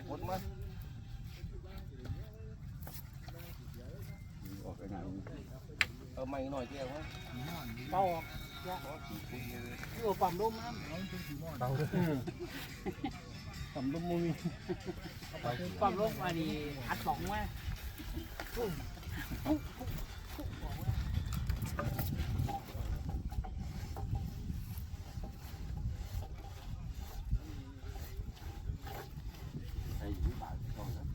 กผลมาออกไปงานเอาไม้หน่อยแก้วมาเบาออกโอ้ปั๊มลมน้ทำลูกมุ้ยำปั๊มลมอันนี้อัดสองมา ใส่ยี่บาทเข้าแล้ว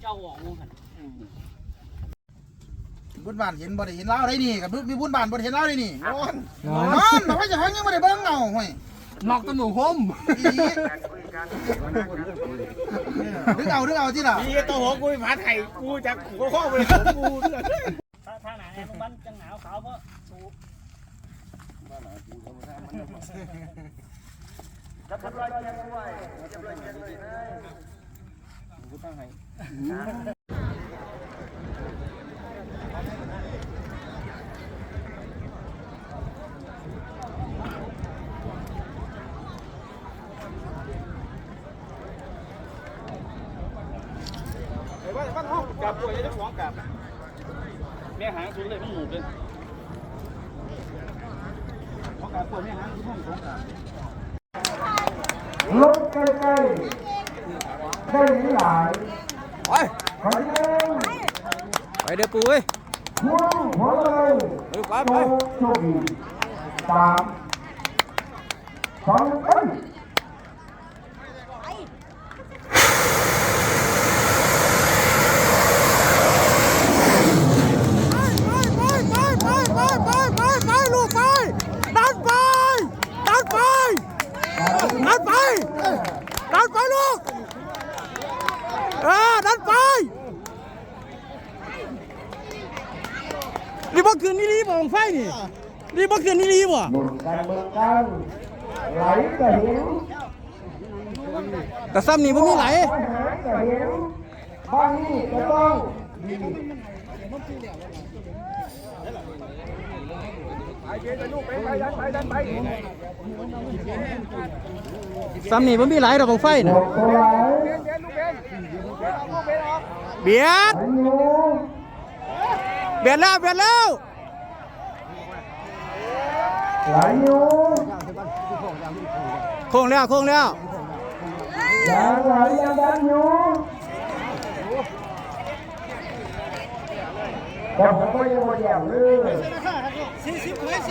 เจ้า ออกงูกันบุญบ้านเห็นบ่ได้เห็นเล่าได้นี่กับมีบุญบ้านบ่ได้เห็นเล่าได้นี่นอนนอนแต่ว่าจะพังยังบ่ได้เบิ่งเงาห้วยนอกตะหนูหมอีดึงเอาดึงเอาที่ล่ะพี่ตัวหัวกูผาไทยกูจะกูข้อไปกูถ้าถ้าหนาเนี่ยมันจังหนาวขาวเพราะสูบจับรอยแก้วไว้จับรอยแก้วไว้กูตั้ง ให้ไอ้บ้านบ้านห้องกับป่วยจะฟ้องกับแม่หางสูงเลยไม่หมูเลยฟ้องกับป่วยแม่หางสูงห้องฟ้องกับลงใกล้ๆ ได้หลายไปขอเชิญไปเด้อปุ้ยพว งหัวเลยไปไปโชคโชคดีสามสองเอ้ยนี่บ่คืนนี่รีบ่ของไฟนี่นี่บ่คืนนี่รีบ่หมุนกันหมุนกันไหลก็เห็นแต่ซ้ำนี่บ่มีไหลหายก็เห็นบ้านนี้ก็ต้องดีซ้ำนี่บ่มีไหลดอกของไฟหมน่ะดตัวไหล เบียดไหลอยู่เบียดแล้วเบียดแล้วไหลอยู่โค้งแล้วโค้งแล้วยังไหลยังดันอยู่แต่ผมก็ยังไม่แย่เลย40เลย40